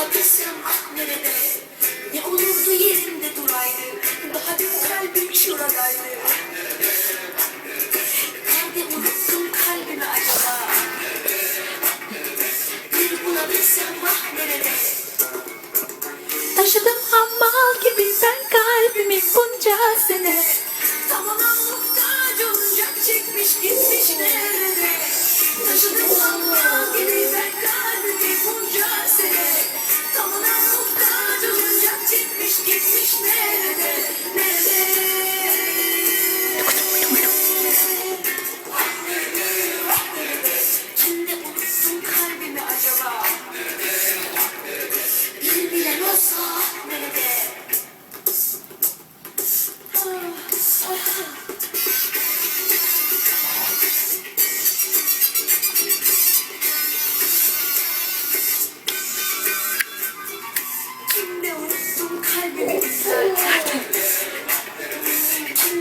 bulabilsem ah nerede? Ne olurdu yerimde duraydı Daha dün kalbim şuradaydı Nerede unuttum kalbimi acaba? Bir bulabilsem ah nerede? Taşıdım hamal gibi ben kalbimi bunca sene Tamamen muhtaç olacak çekmiş gitmiş nerede? Taşıdım Allah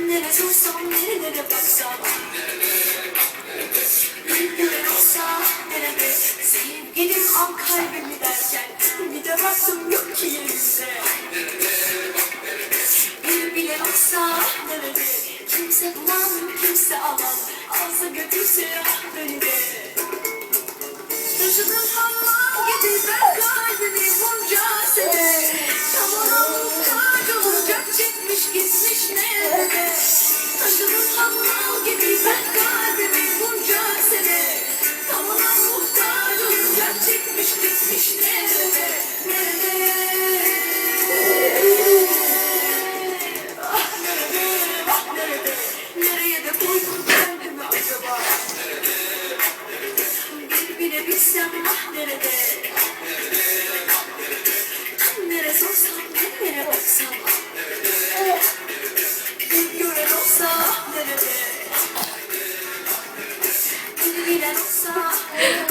Kimlere sorsam nerelere baksam Nerelere olsa nerede Sevgilim al kalbimi derken Bir de baktım yok ki yerimde Bir bile olsa nerede Kimse bulan kimse alan Alsa götürse ah beni de Taşıdım hamam gibi ben kalbimi bunca sene. Tamam nerede? Kimlere sorsam nerelere baksam Bir gören olsa nerede? Bir bilen olsa nerede